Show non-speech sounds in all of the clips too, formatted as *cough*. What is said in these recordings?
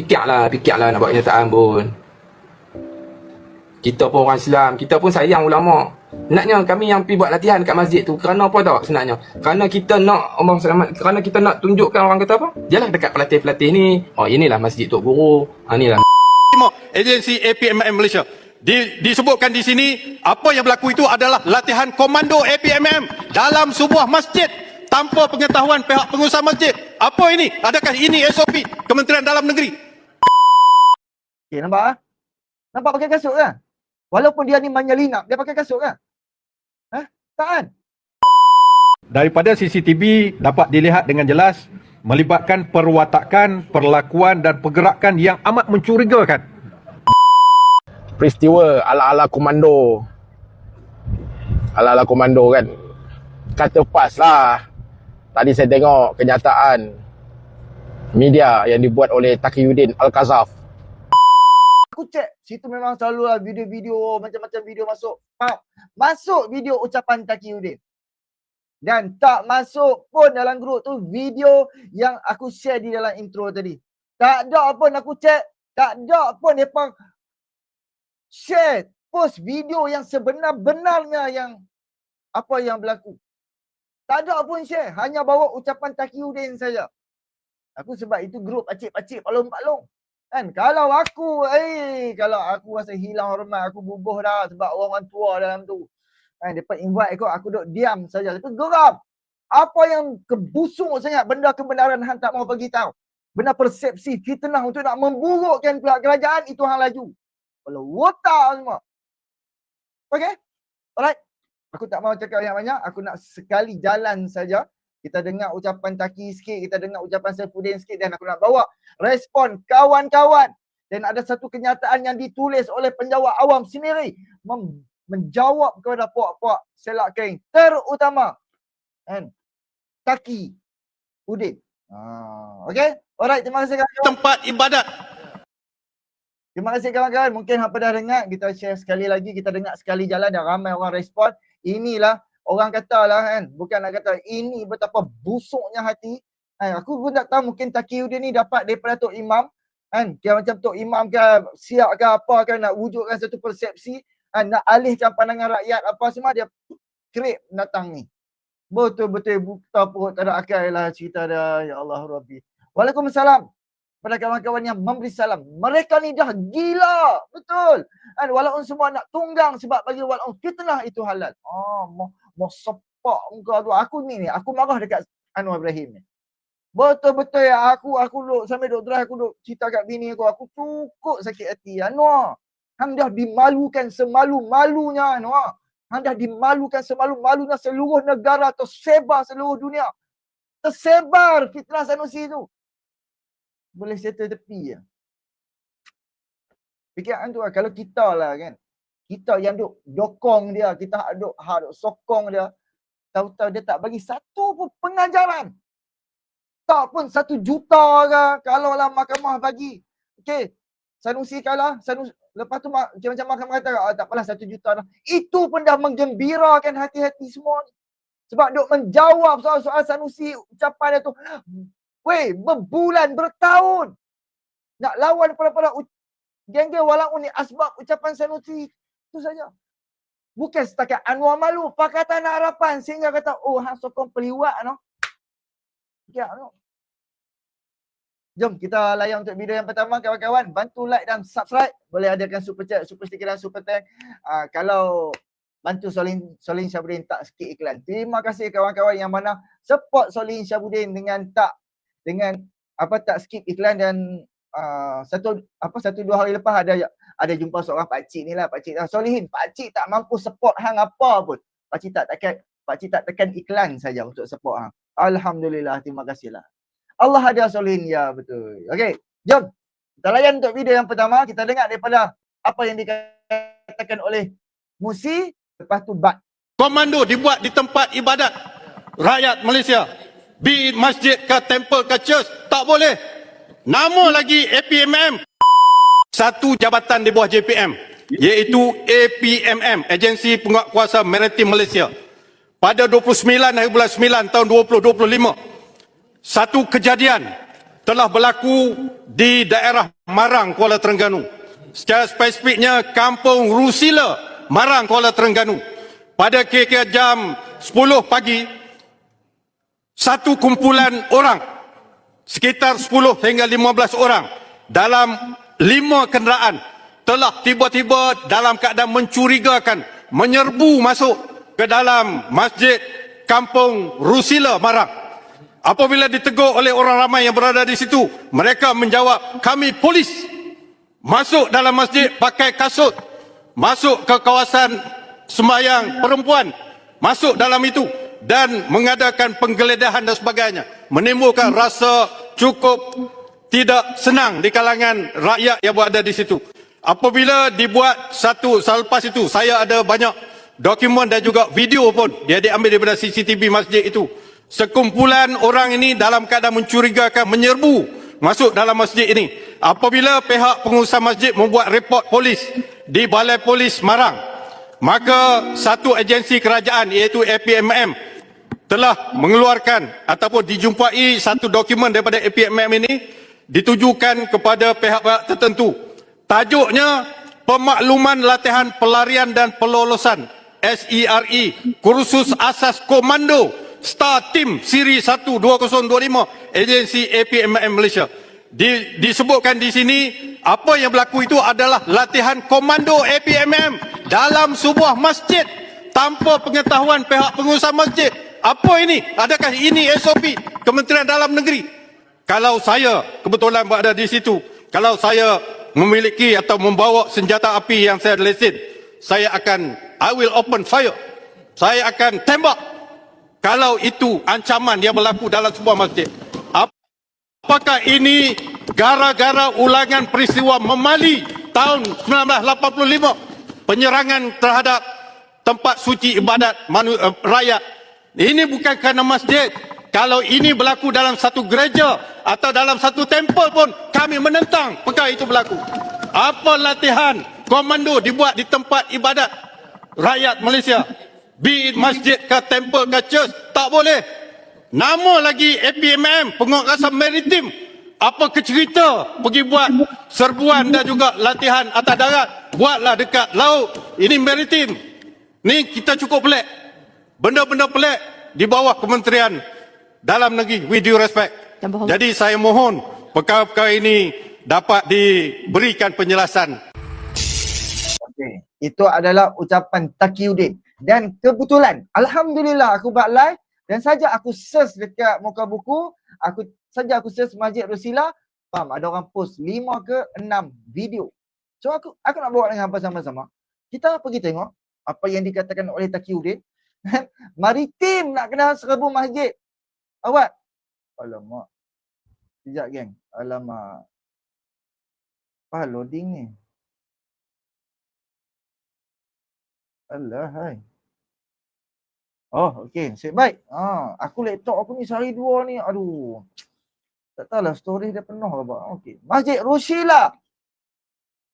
Fikirlah, fikirlah nak buat kenyataan pun. Kita pun orang Islam, kita pun sayang ulama. Naknya kami yang pergi buat latihan kat masjid tu kerana apa tau sebenarnya? Kerana kita nak Allah selamat, kerana kita nak tunjukkan orang kata apa? Jalan dekat pelatih-pelatih ni. Oh inilah masjid Tok Guru. Ha inilah agensi APMM Malaysia. Di, disebutkan di sini, apa yang berlaku itu adalah latihan komando APMM dalam sebuah masjid tanpa pengetahuan pihak pengusaha masjid. Apa ini? Adakah ini SOP Kementerian Dalam Negeri? Okay, nampak ah? Nampak pakai kasut kan? Walaupun dia ni menyelinap, dia pakai kasut kan? Ha? Tak kan? Daripada CCTV dapat dilihat dengan jelas melibatkan perwatakan, perlakuan dan pergerakan yang amat mencurigakan. peristiwa ala-ala komando. Ala-ala komando kan. Kata pas lah. Tadi saya tengok kenyataan media yang dibuat oleh Taqiyuddin Al-Kazaf. Aku cek, situ memang selalu lah video-video, macam-macam video masuk. Pak, masuk video ucapan Taqiyuddin. Dan tak masuk pun dalam grup tu video yang aku share di dalam intro tadi. Tak ada pun aku cek, tak ada pun mereka share post video yang sebenar-benarnya yang apa yang berlaku. Tak ada pun share, hanya bawa ucapan Taqiyuddin saja. Aku sebab itu grup pacik-pacik palung-palung. Kan kalau aku eh kalau aku rasa hilang hormat aku bubuh dah sebab orang tua dalam tu. Kan depa invite aku aku duduk diam saja. Tapi geram. Apa yang kebusuk sangat benda kebenaran hang tak mau bagi tahu. Benda persepsi fitnah untuk nak memburukkan pihak kerajaan itu hang laju. Kalau otak semua. Okay? Alright. Aku tak mau cakap yang banyak. Aku nak sekali jalan saja. Kita dengar ucapan Taki sikit, kita dengar ucapan Saifuddin sikit dan aku nak bawa respon kawan-kawan. Dan ada satu kenyataan yang ditulis oleh penjawab awam sendiri mem- menjawab kepada puak-puak selak kering terutama kan Taki Udin. Ah, okay? Alright, terima kasih kawan-kawan. Tempat ibadat. Terima kasih kawan-kawan. Mungkin hampa dah dengar. Kita share sekali lagi. Kita dengar sekali jalan dan ramai orang respon. Inilah orang kata lah kan. Bukan nak kata ini betapa busuknya hati. Kan, aku pun tak tahu mungkin Taqiyuddin ni dapat daripada Tok Imam. Kan? Kira macam Tok Imam ke siap ke apa kan nak wujudkan satu persepsi. Kan? Nak alihkan pandangan rakyat apa semua dia krip datang ni. Betul-betul buta perut tak ada akal lah cerita dia. Ya Allah Rabbi. Waalaikumsalam pada kawan-kawan yang memberi salam. Mereka ni dah gila. Betul. Kan walaupun semua nak tunggang sebab bagi walaupun fitnah itu halal. Oh, mau sepak muka tu. Aku ni ni, aku marah dekat Anwar Ibrahim ni. Betul-betul ya aku aku duk sambil duk drive aku duk cerita kat bini aku. Aku cukup sakit hati Anwar. Hang dah dimalukan semalu-malunya Anwar. Hang dah dimalukan semalu-malunya seluruh negara tersebar seluruh dunia. Tersebar fitnah Sanusi tu boleh settle tepi je. Fikiran tu lah, kalau kita lah kan, kita yang duk dokong dia, kita duk, hak duk sokong dia, tahu-tahu dia tak bagi satu pun pengajaran. Tak pun satu juta ke, kalau lah mahkamah bagi. Okey, Sanusi kalah, Sanusi, lepas tu mak- macam macam mahkamah kata, ah, tak apalah satu juta dah. Itu pun dah menggembirakan hati-hati semua ni. Sebab duk menjawab soal-soal Sanusi, ucapan dia tu, Weh, berbulan, bertahun. Nak lawan pada-pada geng-geng walaupun ni asbab ucapan Sanusi. Itu saja. Bukan setakat Anwar Malu, Pakatan Harapan sehingga kata, oh, hang sokong peliwat no. Ya, no. Jom kita layan untuk video yang pertama kawan-kawan. Bantu like dan subscribe. Boleh adakan super chat, super sticker dan super thank. Uh, kalau bantu Solin Solin Syabudin tak sikit iklan. Terima kasih kawan-kawan yang mana support Solin Syabudin dengan tak dengan apa tak skip iklan dan uh, satu apa satu dua hari lepas ada ada jumpa seorang pak cik ni lah pak cik ah, Solihin pak cik tak mampu support hang apa pun. Pak cik tak tekan pak cik tak tekan iklan saja untuk support hang. Alhamdulillah terima kasihlah Allah ada Solihin ya betul. Okey jom. Kita layan untuk video yang pertama. Kita dengar daripada apa yang dikatakan oleh Musi lepas tu Bat. Komando dibuat di tempat ibadat rakyat Malaysia. Be masjid ke temple ke church, tak boleh. Nama lagi APMM. Satu jabatan di bawah JPM. Iaitu APMM, Agensi Penguatkuasa Maritim Malaysia. Pada 29 hari bulan 9 tahun 2025. Satu kejadian telah berlaku di daerah Marang, Kuala Terengganu. Secara spesifiknya Kampung Rusila, Marang, Kuala Terengganu. Pada kira-kira jam 10 pagi, satu kumpulan orang, sekitar 10 hingga 15 orang dalam lima kenderaan telah tiba-tiba dalam keadaan mencurigakan menyerbu masuk ke dalam masjid Kampung Rusila, Marang. Apabila ditegur oleh orang ramai yang berada di situ, mereka menjawab, kami polis. Masuk dalam masjid pakai kasut. Masuk ke kawasan sembahyang perempuan. Masuk dalam itu. Dan mengadakan penggeledahan dan sebagainya. Menimbulkan rasa cukup tidak senang di kalangan rakyat yang berada di situ. Apabila dibuat satu selepas itu, saya ada banyak dokumen dan juga video pun dia diambil daripada CCTV masjid itu sekumpulan orang ini dalam keadaan mencurigakan menyerbu masuk dalam masjid ini. Apabila pihak pengurusan masjid membuat report polis di Balai Polis Marang, maka satu agensi kerajaan iaitu APMM telah mengeluarkan ataupun dijumpai satu dokumen daripada APMM ini ditujukan kepada pihak-pihak tertentu. Tajuknya Pemakluman Latihan Pelarian dan Pelolosan SERE Kursus Asas Komando Star Team Siri 12025 agensi APMM Malaysia. Di, disebutkan di sini apa yang berlaku itu adalah latihan komando APMM dalam sebuah masjid tanpa pengetahuan pihak pengurusan masjid. Apa ini? Adakah ini SOP Kementerian Dalam Negeri? Kalau saya kebetulan berada di situ, kalau saya memiliki atau membawa senjata api yang saya lesen, saya akan I will open fire. Saya akan tembak kalau itu ancaman yang berlaku dalam sebuah masjid. Apakah ini gara-gara ulangan peristiwa memali tahun 1985 penyerangan terhadap tempat suci ibadat manu, uh, rakyat. Ini bukan kerana masjid. Kalau ini berlaku dalam satu gereja atau dalam satu tempel pun kami menentang perkara itu berlaku. Apa latihan komando dibuat di tempat ibadat rakyat Malaysia? Be it masjid ke temple ke church tak boleh. Nama lagi APMM penguatkuasaan maritim. Apa kecerita pergi buat serbuan dan juga latihan atas darat. Buatlah dekat laut. Ini maritim. Ni kita cukup pelik. Benda-benda pelik di bawah kementerian dalam negeri with due respect. Jadi saya mohon perkara-perkara ini dapat diberikan penjelasan Okey. Itu adalah ucapan Taqiyuddin. Dan kebetulan, Alhamdulillah aku buat live dan saja aku search dekat muka buku, aku saja aku search Masjid Rusila, faham ada orang post 5 ke 6 video. So aku aku nak bawa dengan apa sama-sama. Kita pergi tengok apa yang dikatakan oleh Taqiyuddin. *laughs* Maritim nak kena serbu masjid. Awak. Alamak. Sekejap geng. Alamak. Apa loading ni? Alah hai. Oh, okey. Nasib baik. Ha, aku laptop aku ni sehari dua ni. Aduh. Tak tahulah storage dia penuh apa. Okey. Masjid Rushila.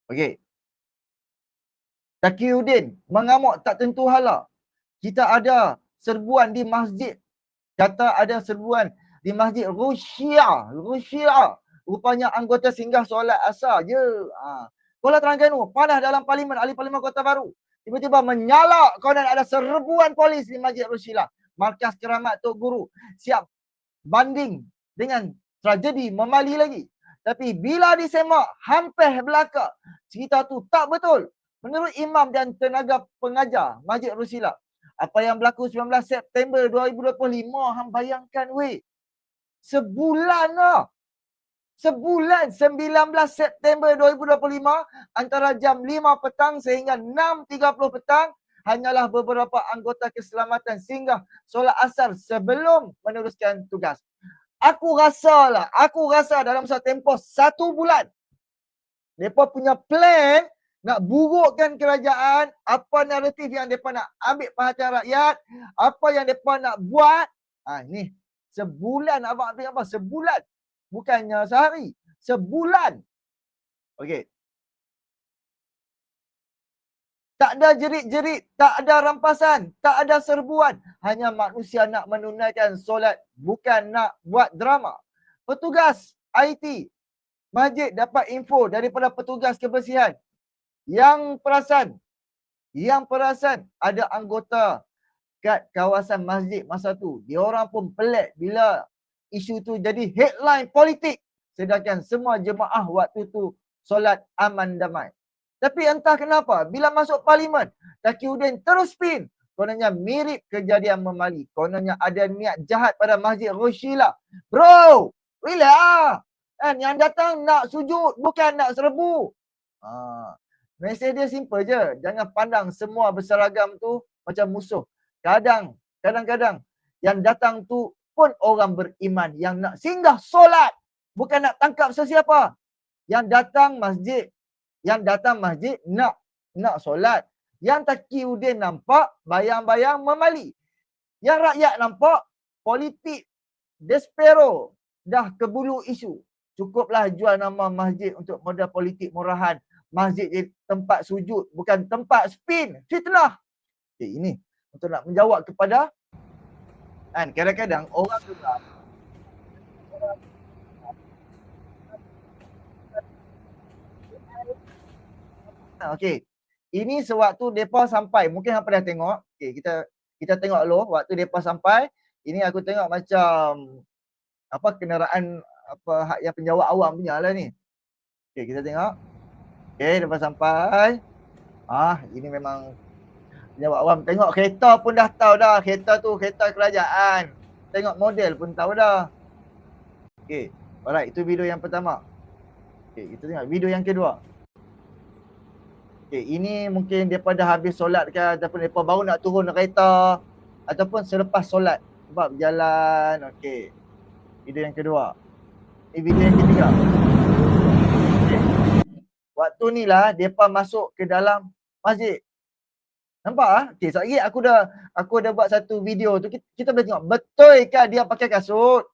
Okey. Taqiyuddin mengamuk tak tentu hala. Kita ada serbuan di masjid. Kata ada serbuan di masjid Rushia. Rushia. Rupanya anggota singgah solat asar je. Ha. Kuala Terengganu panas dalam parlimen, ahli parlimen Kota Baru tiba-tiba menyalak konon ada serbuan polis di Masjid Rusila. Markas Keramat Tok Guru siap banding dengan tragedi memali lagi. Tapi bila disemak hampir belaka, cerita tu tak betul. Menurut imam dan tenaga pengajar Masjid Rusila, apa yang berlaku 19 September 2025, hang bayangkan weh. Sebulan lah. Sebulan 19 September 2025 antara jam 5 petang sehingga 6.30 petang hanyalah beberapa anggota keselamatan singgah solat asar sebelum meneruskan tugas. Aku rasa lah, aku rasa dalam satu tempoh satu bulan mereka punya plan nak burukkan kerajaan, apa naratif yang mereka nak ambil perhatian rakyat, apa yang mereka nak buat. Ha, ni, sebulan abang ambil apa? Sebulan. Bukannya sehari. Sebulan. Okey. Tak ada jerit-jerit, tak ada rampasan, tak ada serbuan. Hanya manusia nak menunaikan solat, bukan nak buat drama. Petugas IT. Masjid dapat info daripada petugas kebersihan yang perasan yang perasan ada anggota kat kawasan masjid masa tu. Dia orang pun pelik bila isu tu jadi headline politik sedangkan semua jemaah waktu tu solat aman damai. Tapi entah kenapa bila masuk parlimen Takiuddin terus spin. Kononnya mirip kejadian memali. Kononnya ada niat jahat pada Masjid Roshila. Bro, relax. Kan yang datang nak sujud bukan nak serbu. Ha. Mesej dia simple je. Jangan pandang semua berseragam tu macam musuh. Kadang, kadang-kadang yang datang tu pun orang beriman yang nak singgah solat. Bukan nak tangkap sesiapa. Yang datang masjid, yang datang masjid nak nak solat. Yang Takiuddin nampak bayang-bayang memali. Yang rakyat nampak politik despero dah kebulu isu. Cukuplah jual nama masjid untuk modal politik murahan. Masjid jadi tempat sujud bukan tempat spin. Fitnah. Okay, ini untuk nak menjawab kepada kan kadang-kadang orang juga Ah, Okey. Ini sewaktu depa sampai. Mungkin hangpa dah tengok. Okey, kita kita tengok dulu waktu depa sampai. Ini aku tengok macam apa kenderaan apa yang penjawat awam punya lah ni. Okey, kita tengok. Okey, depa sampai. Ah, ini memang penjawat awam. Tengok kereta pun dah tahu dah. Kereta tu kereta kerajaan. Tengok model pun tahu dah. Okey. Alright, itu video yang pertama. Okey, kita tengok video yang kedua. Okay, ini mungkin dia dah habis solat ke ataupun dia baru nak turun kereta ataupun selepas solat sebab berjalan. Okey. Video yang kedua. Ini video yang ketiga. Waktu ni lah depa masuk ke dalam masjid. Nampak ah? Okey, sekejap lagi aku dah aku dah buat satu video tu kita, kita boleh tengok betul ke dia pakai kasut.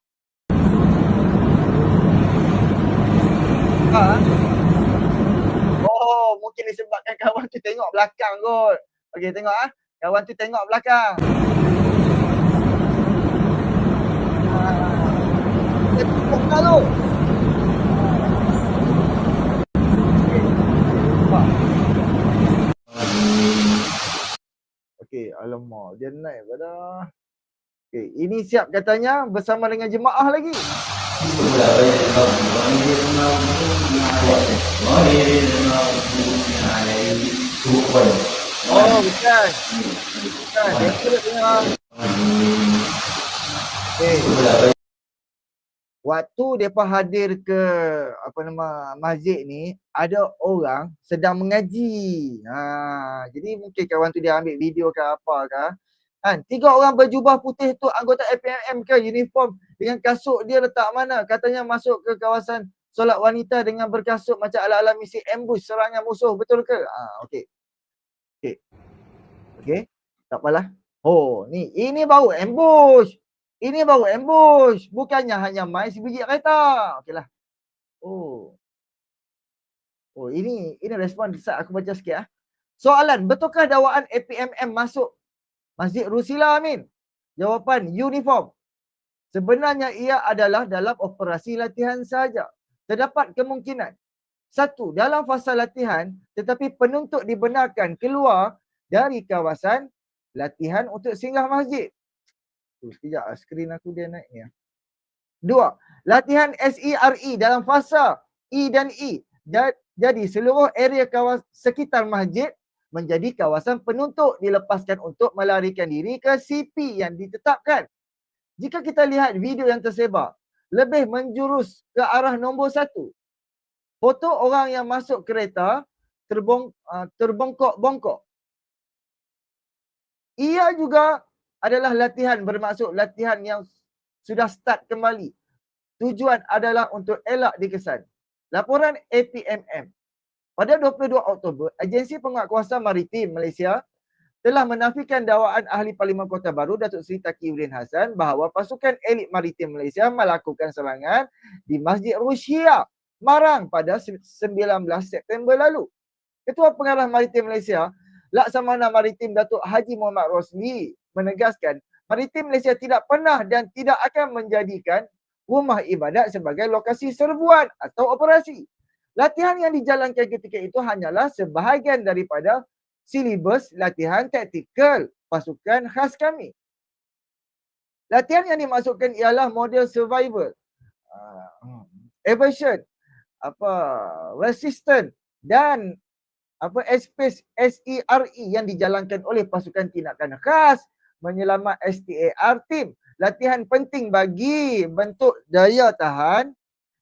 Ha? Oh, mungkin disebabkan kawan tu tengok belakang kot. Okey, tengok ah. Kawan tu tengok belakang. Ah. Dia tu. Okey. Nampak? Okey, alamak. Dia naik pada. Okey, ini siap katanya bersama dengan jemaah lagi. Oh, bukan. Bukan. Dia. Waktu mereka hadir ke apa nama masjid ni, ada orang sedang mengaji. Ha, jadi mungkin kawan tu dia ambil video ke apa ke. Kan, tiga orang berjubah putih tu anggota APMM ke uniform dengan kasut dia letak mana? Katanya masuk ke kawasan solat wanita dengan berkasut macam ala-ala misi ambush serangan musuh. Betul ke? Ah, okey. Okey. Okey. Tak apalah. Oh, ni ini baru ambush. Ini baru ambush. Bukannya hanya main sebiji kereta. Okeylah. Oh. Oh, ini ini respon Sat aku baca sikit ah. Soalan, betulkah dakwaan APMM masuk Masjid Rusila Amin? Jawapan uniform. Sebenarnya ia adalah dalam operasi latihan saja. Terdapat kemungkinan. Satu, dalam fasa latihan tetapi penuntut dibenarkan keluar dari kawasan latihan untuk singgah masjid. Tu, sekejap ah, skrin aku dia naik ni. ah. Dua, latihan SERE dalam fasa E dan E. Ja- Jadi seluruh area kawas sekitar masjid menjadi kawasan penuntut dilepaskan untuk melarikan diri ke CP yang ditetapkan. Jika kita lihat video yang tersebar, lebih menjurus ke arah nombor satu. Foto orang yang masuk kereta terbong, uh, terbongkok-bongkok. Ia juga adalah latihan bermaksud latihan yang sudah start kembali. Tujuan adalah untuk elak dikesan. Laporan APMM. Pada 22 Oktober, Agensi Penguatkuasa Maritim Malaysia telah menafikan dakwaan ahli Parlimen Kota Baru Datuk Seri Takiuddin Hassan bahawa pasukan elit maritim Malaysia melakukan serangan di Masjid Rushia, Marang pada se- 19 September lalu. Ketua Pengarah Maritim Malaysia, Laksamana Maritim Datuk Haji Muhammad Rosli menegaskan Maritim Malaysia tidak pernah dan tidak akan menjadikan rumah ibadat sebagai lokasi serbuan atau operasi. Latihan yang dijalankan ketika itu hanyalah sebahagian daripada silibus latihan taktikal pasukan khas kami. Latihan yang dimasukkan ialah model survival, uh, evasion, apa resistant dan apa space SERE yang dijalankan oleh pasukan tindakan khas menyelamat STAR team. Latihan penting bagi bentuk daya tahan,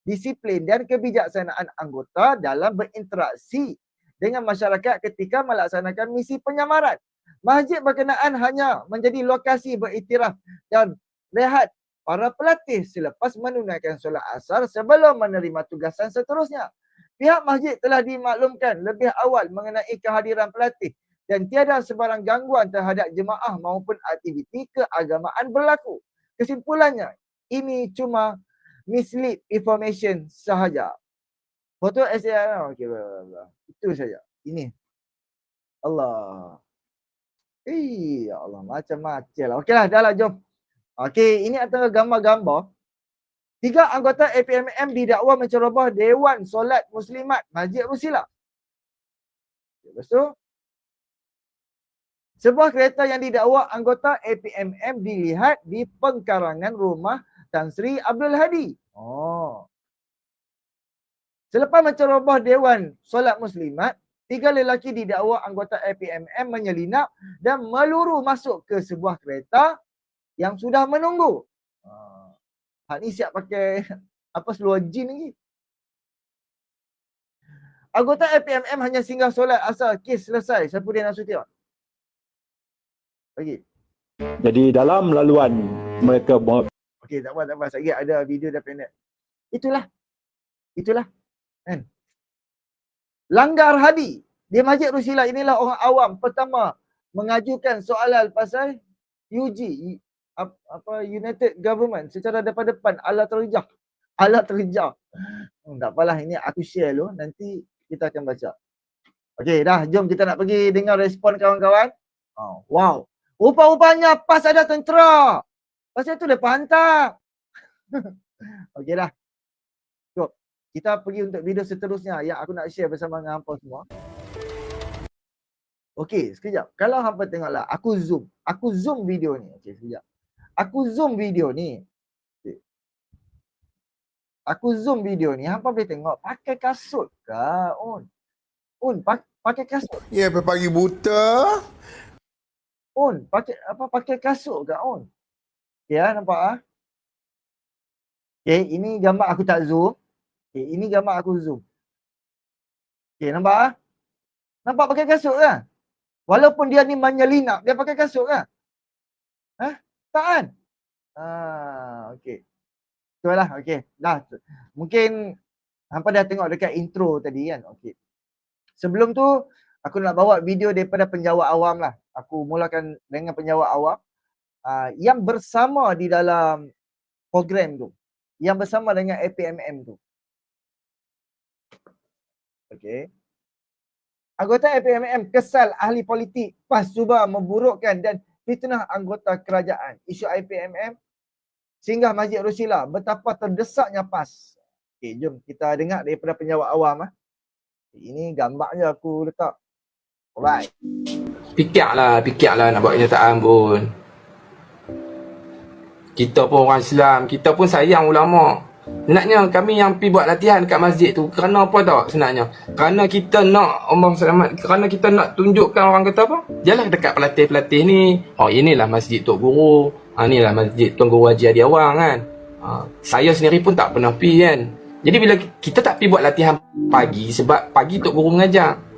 disiplin dan kebijaksanaan anggota dalam berinteraksi dengan masyarakat ketika melaksanakan misi penyamaran. Masjid berkenaan hanya menjadi lokasi beriktiraf dan rehat para pelatih selepas menunaikan solat asar sebelum menerima tugasan seterusnya. Pihak masjid telah dimaklumkan lebih awal mengenai kehadiran pelatih dan tiada sebarang gangguan terhadap jemaah maupun aktiviti keagamaan berlaku. Kesimpulannya, ini cuma mislead information sahaja. Foto SAR, okey, blah, blah, blah. itu saja. Ini. Allah. Eh, ya Allah, macam-macam lah. Okeylah, dah lah, jom. Okey, ini antara gambar-gambar. Tiga anggota APMM didakwa menceroboh Dewan Solat Muslimat Masjid Rusila. Lepas tu, sebuah kereta yang didakwa anggota APMM dilihat di pengkarangan rumah Tan Sri Abdul Hadi. Oh. Selepas menceroboh Dewan Solat Muslimat, tiga lelaki didakwa anggota APMM menyelinap dan meluru masuk ke sebuah kereta yang sudah menunggu. Hak ni siap pakai *laughs* apa seluar jin lagi. Anggota APMM hanya singgah solat asal kes selesai. Siapa dia nak sutiak? Bagi. Jadi dalam laluan mereka buat Okey, tak apa, tak apa. Saya ada video dah pendek. Itulah. Itulah. Kan? Langgar Hadi. Di Masjid Rusila inilah orang awam pertama mengajukan soalan pasal UG. Apa United Government secara depan-depan ala terjah. Ala terjah. Hmm, tak apalah ini aku share dulu nanti kita akan baca. Okey dah jom kita nak pergi dengar respon kawan-kawan. Oh, wow. Rupa-rupanya PAS ada tentera. Pasal tu depa hantar. *laughs* Okey dah. Kita pergi untuk video seterusnya yang aku nak share bersama dengan hampa semua. Okey, sekejap. Kalau hampa tengoklah, aku zoom. Aku zoom video ni. Okey, sekejap. Aku zoom video ni. Okey. Aku zoom video ni. Hampa boleh tengok pakai kasut ke? On. On, pak- pakai kasut. Ya, yeah, pagi buta. On, pakai apa pakai kasut ke on? Ya, nampak ah? Okay, ini gambar aku tak zoom. Okay, ini gambar aku zoom. Okay, nampak ah? Nampak pakai kasut ke? Walaupun dia ni menyelinap, dia pakai kasut ke? Hah? Tak kan? Ah, okey. Betul lah, okey. Dah. Mungkin hampa dah tengok dekat intro tadi kan? Okey. Sebelum tu, aku nak bawa video daripada penjawat awam lah. Aku mulakan dengan penjawat awam. Uh, yang bersama di dalam program tu. Yang bersama dengan APMM tu. Okey. Anggota APMM kesal ahli politik PAS cuba memburukkan dan fitnah anggota kerajaan. Isu APMM singgah Masjid Rusila betapa terdesaknya PAS. Okey, jom kita dengar daripada penjawat awam ah. Ini gambarnya aku letak. Alright. Fikirlah, fikirlah nak buat kenyataan pun. Kita pun orang Islam, kita pun sayang ulama. Senangnya kami yang pi buat latihan dekat masjid tu kerana apa tau senangnya? Kerana kita nak Allah selamat, kerana kita nak tunjukkan orang kata apa? Jalan dekat pelatih-pelatih ni. Oh inilah masjid Tok Guru. Ha inilah masjid Tuan Guru Haji Adi Awang kan. Ha, saya sendiri pun tak pernah pi kan. Jadi bila kita tak pi buat latihan pagi sebab pagi Tok Guru mengajar.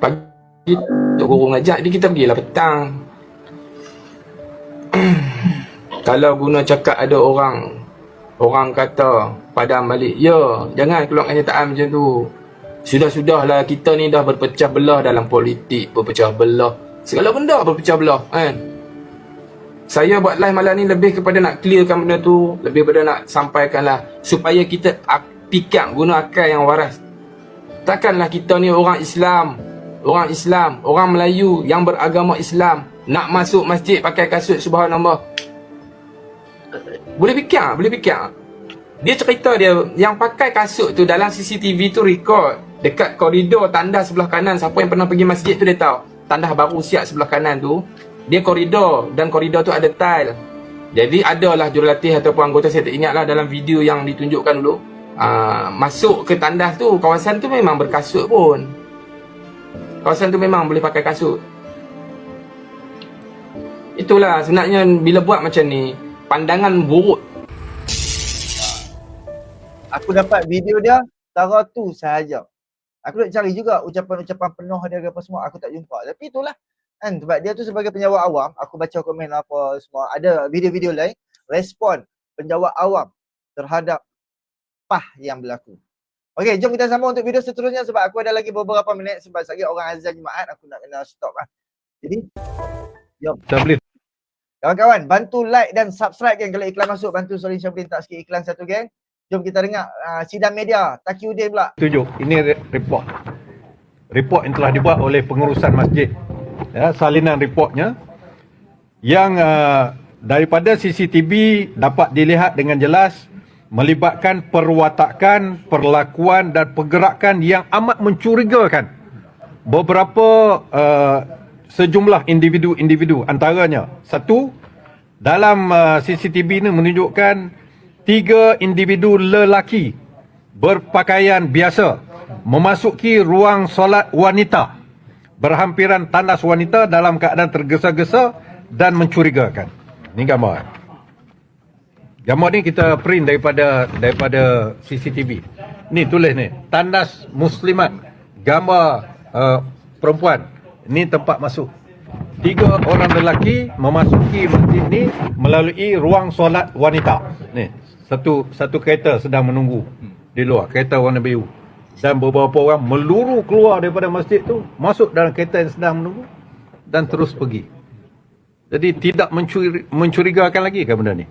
Pagi Tok Guru mengajar, jadi kita pergilah petang. *clears throat* Kalau guna cakap ada orang Orang kata padam balik Ya jangan keluar kenyataan macam tu. Sudah-sudahlah kita ni dah berpecah belah dalam politik Berpecah belah. Segala benda berpecah belah kan? Saya buat live malam ni lebih kepada nak clearkan benda tu Lebih kepada nak sampaikanlah Supaya kita pikir guna akal yang waras. Takkanlah kita ni orang Islam Orang Islam, orang Melayu yang beragama Islam Nak masuk masjid pakai kasut subhanallah boleh fikir, boleh fikir. Dia cerita dia yang pakai kasut tu dalam CCTV tu record dekat koridor tandas sebelah kanan siapa yang pernah pergi masjid tu dia tahu. Tandas baru siap sebelah kanan tu dia koridor dan koridor tu ada tile. Jadi adalah jurulatih ataupun anggota saya tak ingat lah dalam video yang ditunjukkan dulu. Uh, masuk ke tandas tu kawasan tu memang berkasut pun. Kawasan tu memang boleh pakai kasut. Itulah sebenarnya bila buat macam ni pandangan buruk Aku dapat video dia, tara tu sahaja. Aku nak cari juga ucapan-ucapan penuh dia apa semua, aku tak jumpa. Tapi itulah. Kan, sebab dia tu sebagai penjawat awam, aku baca komen apa semua. Ada video-video lain, respon penjawat awam terhadap pah yang berlaku. Okey, jom kita sambung untuk video seterusnya sebab aku ada lagi beberapa minit sebab lagi orang azan Jumaat aku nak kena stop lah. Jadi, jom. Syabrin. Kawan-kawan, bantu like dan subscribe geng. Kalau iklan masuk, bantu Solin Syafrin tak sikit iklan satu geng. Jom kita dengar uh, sidang media. Takiuddin pula. Tunjuk. Ini re- report. Report yang telah dibuat oleh pengurusan masjid. Ya, salinan reportnya. Yang uh, daripada CCTV dapat dilihat dengan jelas melibatkan perwatakan, perlakuan dan pergerakan yang amat mencurigakan. Beberapa uh, sejumlah individu-individu antaranya satu dalam uh, CCTV ini menunjukkan tiga individu lelaki berpakaian biasa memasuki ruang solat wanita berhampiran tandas wanita dalam keadaan tergesa-gesa dan mencurigakan. Ini gambar. Gambar ni kita print daripada daripada CCTV. Ni tulis ni, tandas muslimat, gambar uh, perempuan. Ini tempat masuk. Tiga orang lelaki memasuki masjid ni melalui ruang solat wanita. Ni, satu satu kereta sedang menunggu di luar, kereta warna biru. Dan beberapa orang meluru keluar daripada masjid tu, masuk dalam kereta yang sedang menunggu dan terus pergi. Jadi tidak mencuri, mencurigakan lagi ke benda ni?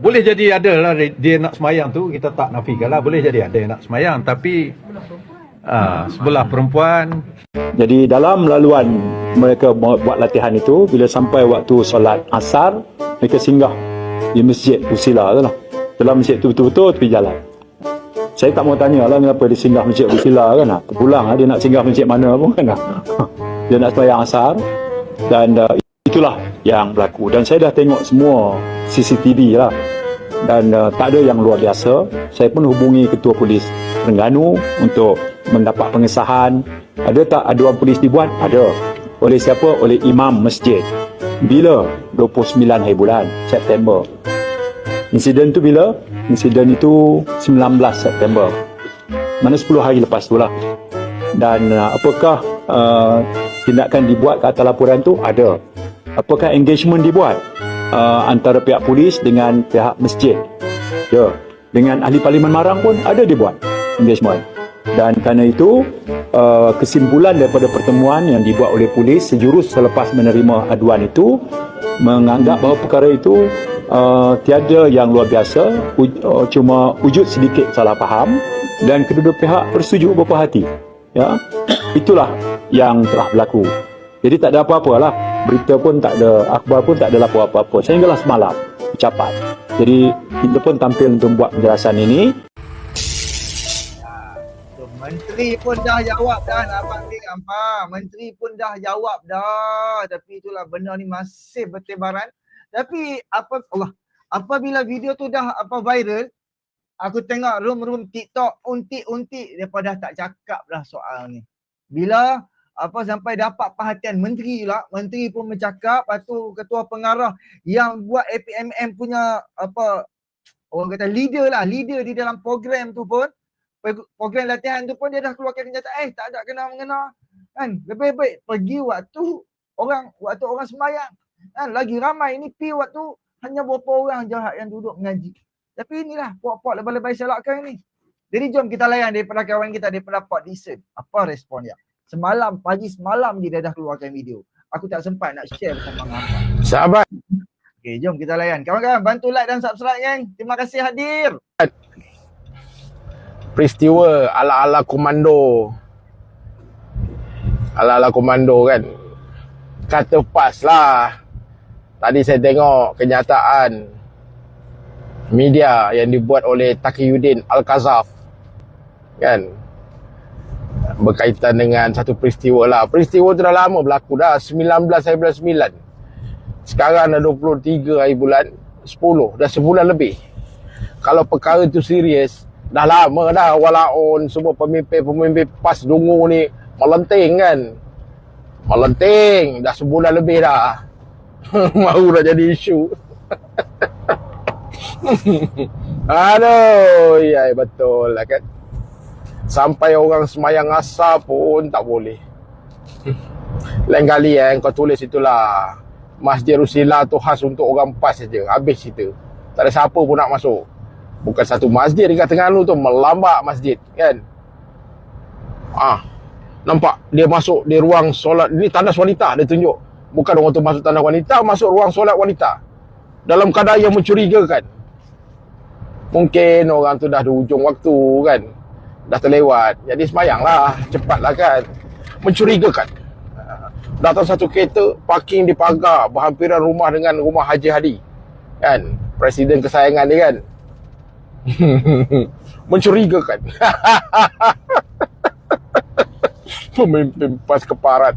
Boleh jadi ada lah dia nak semayang tu, kita tak nafikan lah. Boleh jadi ada yang nak semayang. Tapi uh, sebelah perempuan, Jadi dalam laluan mereka buat latihan itu, bila sampai waktu solat asar, mereka singgah di masjid Usila tu lah. Dalam masjid tu betul-betul tepi jalan. Saya tak mau tanya lah kenapa dia singgah masjid Usila kan lah. Terpulang lah dia nak singgah masjid mana pun kan lah. *laughs* Dia nak sembahyang asar. Dan uh, itulah yang berlaku. Dan saya dah tengok semua CCTV lah. Dan uh, tak ada yang luar biasa. Saya pun hubungi Ketua Polis Terengganu untuk mendapat pengesahan. Ada tak aduan polis dibuat? Ada. Oleh siapa? Oleh imam masjid. Bila? 29 hari bulan September. Insiden tu bila? Insiden itu 19 September. Mana 10 hari lepas tu lah. Dan uh, apakah uh, tindakan dibuat ke atas laporan tu? Ada. Apakah engagement dibuat? Uh, antara pihak polis dengan pihak masjid. Ya. Dengan ahli parlimen Marang pun ada dibuat engagement. Dan kerana itu, uh, kesimpulan daripada pertemuan yang dibuat oleh polis sejurus selepas menerima aduan itu menganggap bahawa perkara itu uh, tiada yang luar biasa, uj- uh, cuma wujud sedikit salah faham dan kedua-dua pihak bersetuju berpuas hati. Ya, itulah yang telah berlaku. Jadi tak ada apa-apa lah. Berita pun tak ada, akhbar pun tak ada lapor apa-apa. Sehinggalah semalam, ucapan. Jadi kita pun tampil untuk buat penjelasan ini So, menteri pun dah jawab dah nak panggil apa. Menteri pun dah jawab dah. Tapi itulah benda ni masih bertebaran. Tapi apa Allah apabila video tu dah apa viral aku tengok room-room TikTok untik-untik depa dah tak cakap dah soal ni. Bila apa sampai dapat perhatian menteri lah, menteri pun bercakap, lepas tu ketua pengarah yang buat APMM punya apa orang kata leader lah, leader di dalam program tu pun. Program latihan tu pun dia dah keluarkan kenyataan eh tak ada kena mengena. Kan? Lebih baik pergi waktu orang waktu orang sembahyang. Kan? Lagi ramai ni pi waktu hanya berapa orang jahat yang duduk mengaji. Tapi inilah puak-puak lebay-lebay selakkan ni. Jadi jom kita layan daripada kawan kita daripada Port Decent apa respon dia semalam pagi semalam dia dah keluarkan video. Aku tak sempat nak share bersama dengan abang. Sahabat, okey jom kita layan. Kawan-kawan bantu like dan subscribe geng terima kasih hadir. Peristiwa ala-ala komando. Ala-ala komando kan. Kata pas lah. Tadi saya tengok kenyataan media yang dibuat oleh Taqiyuddin Al-Kazaf kan berkaitan dengan satu peristiwa lah. Peristiwa tu dah lama berlaku dah 19 hari bulan 9 sekarang dah 23 hari bulan 10 dah sebulan lebih. Kalau perkara tu serius dah lama dah walaupun semua pemimpin-pemimpin PAS dungu ni melenting kan? Melenting dah sebulan lebih dah. *laughs* Baru dah jadi isu. *laughs* Aduh, ya betul lah kan. Sampai orang semayang asar pun tak boleh. Lain kali eh, kau tulis itulah. Masjid Rusila tu khas untuk orang PAS saja. Habis cerita. Tak ada siapa pun nak masuk. Bukan satu masjid dekat Terengganu tu. Melambak masjid kan. Ah, Nampak? Dia masuk di ruang solat. Ini tandas wanita dia tunjuk. Bukan orang tu masuk tandas wanita. Masuk ruang solat wanita. Dalam keadaan yang mencurigakan. Mungkin orang tu dah di hujung waktu kan. Dah terlewat. Jadi semayang lah. Cepatlah kan. Mencurigakan. Ah, Datang satu kereta. Parking di pagar. Berhampiran rumah dengan rumah Haji Hadi. Kan. Presiden kesayangan dia kan. *laughs* Mencurigakan. *laughs* Pemimpin PAS keparat.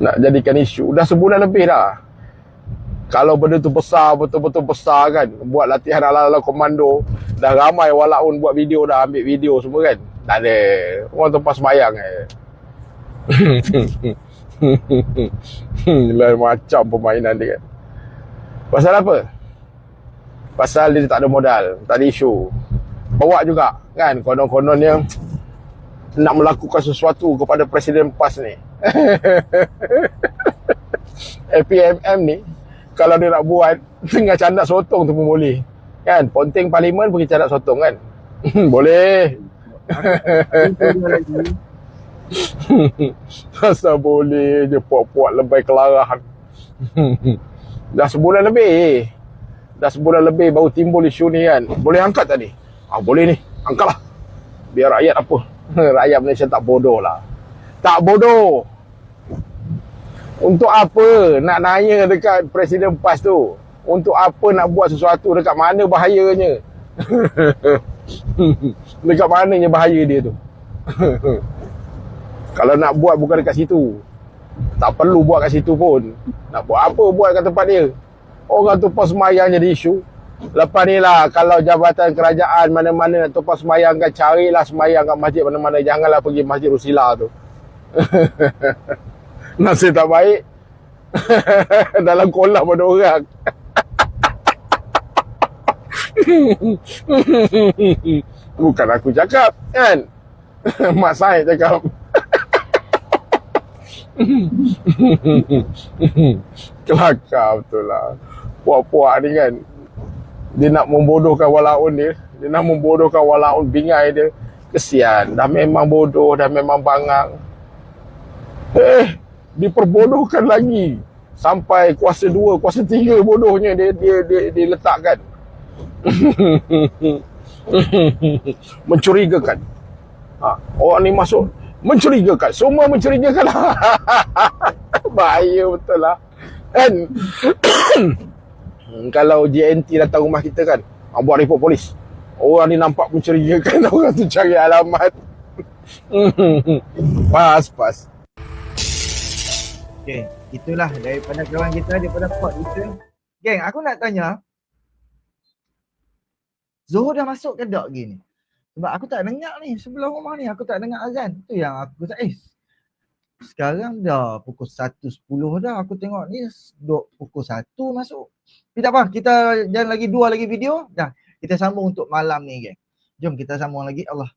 Nak jadikan isu. Dah sebulan lebih dah. Kalau benda tu besar, betul-betul besar kan. Buat latihan ala-ala komando. Dah ramai walaupun buat video dah ambil video semua kan. Tak ada. Orang tu pas semayang eh. *laughs* Lain macam permainan dia kan. Pasal apa? Pasal dia tak ada modal. Tak ada isu. Bawa juga kan. Konon-kononnya nak melakukan sesuatu kepada Presiden PAS ni. *laughs* APMM ni kalau dia nak buat *laughs* tengah candak sotong tu pun boleh. Kan? Ponteng parlimen pergi candak sotong kan? *laughs* boleh. *laughs* Asal boleh je puak-puak lebay kelarahan. Dah sebulan lebih. Dah sebulan lebih baru timbul isu ni kan. Boleh angkat tak ni? Ah boleh ni. Angkatlah. Biar rakyat apa? rakyat Malaysia tak bodoh lah. Tak bodoh. Untuk apa nak nanya dekat Presiden PAS tu? Untuk apa nak buat sesuatu dekat mana bahayanya? *laughs* dekat mananya bahaya dia tu? *laughs* Kalau nak buat bukan dekat situ. Tak perlu buat kat situ pun. Nak buat apa buat kat tempat dia. Orang tu pos semayang jadi isu. Lepas ni lah kalau jabatan kerajaan mana-mana nak tumpah semayang kan carilah semayang kat masjid mana-mana. Janganlah pergi masjid Rusila tu. *laughs* Nasib tak baik. *laughs* Dalam kolam ada orang. *laughs* Bukan aku cakap kan. *laughs* Mak saya cakap. Kelakar betul lah. Puak-puak ni kan. Dia nak membodohkan walaun dia. Dia nak membodohkan walaun bingai dia. Kesian. Dah memang bodoh. Dah memang bangang. Eh, diperbodohkan lagi. Sampai kuasa dua, kuasa tiga bodohnya dia dia dia, dia letakkan. *laughs* Mencurigakan. Ha, orang ni masuk mencurigakan. Semua mencurigakan. *laughs* Bahaya betul lah. Kan? *coughs* Kalau JNT datang rumah kita kan, buat report polis. Orang ni nampak mencurigakan. *laughs* Orang tu cari alamat. pas, pas. Okay, itulah daripada kawan kita daripada pot kita. Geng, aku nak tanya. Zohor dah masuk ke tak gini? Sebab aku tak dengar ni sebelum rumah ni. Aku tak dengar azan. Tu yang aku tak eh. Sekarang dah pukul 1.10 dah. Aku tengok ni duk pukul 1 masuk. Tapi tak apa. Kita jangan lagi dua lagi video. Dah. Kita sambung untuk malam ni geng. Jom kita sambung lagi. Allah.